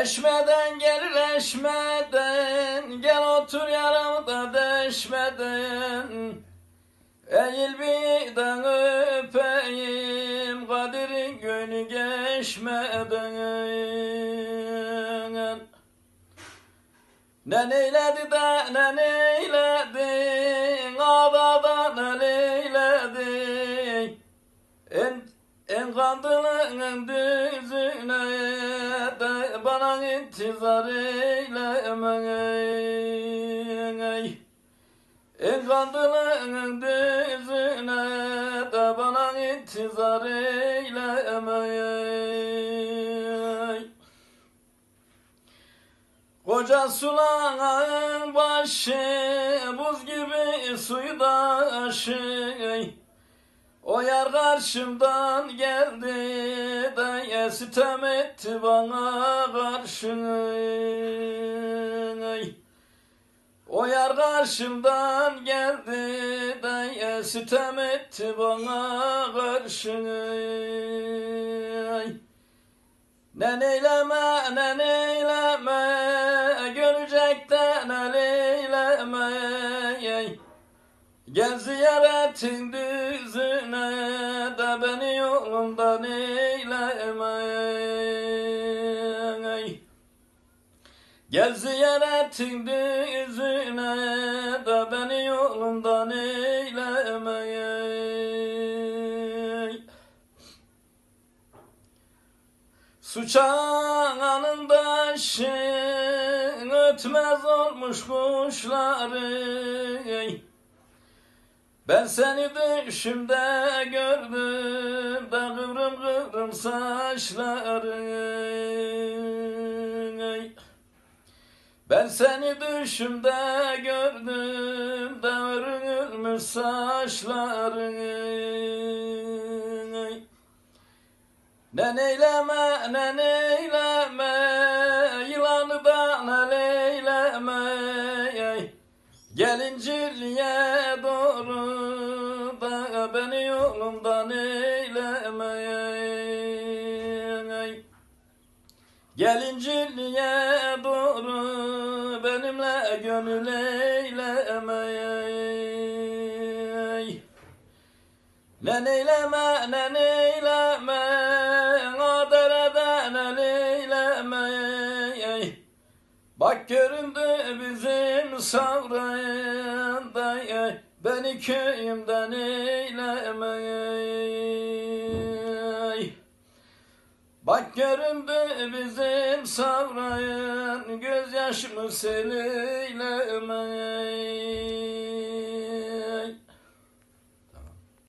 Eşmeden gelir eşmeden. Gel otur yaramda deşmeden. Eğil bir de öpeyim Kadir'in gönlü geçmeden. Ne neyledi de ne neyledin Ağda ne neyledin En, en kandılının düzüne Bana intizar eylemeyin En kandılının düzüne de Bana intizar eylemeyin Koca suların başı buz gibi suyda aşı O yar karşımdan geldi de sitem etti bana karşı O yar karşımdan geldi de sitem etti bana karşı ne neyleme ne neyleme Gel ziyaretin düzüne De beni yolundan eyleme Gel ziyaretin düzüne De beni yolundan eyleme Suçağının şın ötmez olmuş kuşları Ben seni düşümde gördüm de kıvrım kıvrım saçları Ben seni düşümde gördüm de örülmüş saçları ne neyleme ne neyleme Yılanı da ne neyleme. Gelinciliğe doğru Beni yolumdan eyleme Gelinciliğe doğru Benimle gönül eyleme ne neyleme ne neyleme O derede ne neyleme Bak göründü bizim savrayında Beni köyümden eyleme Bak göründü bizim savrayın Gözyaşımı sel eyleme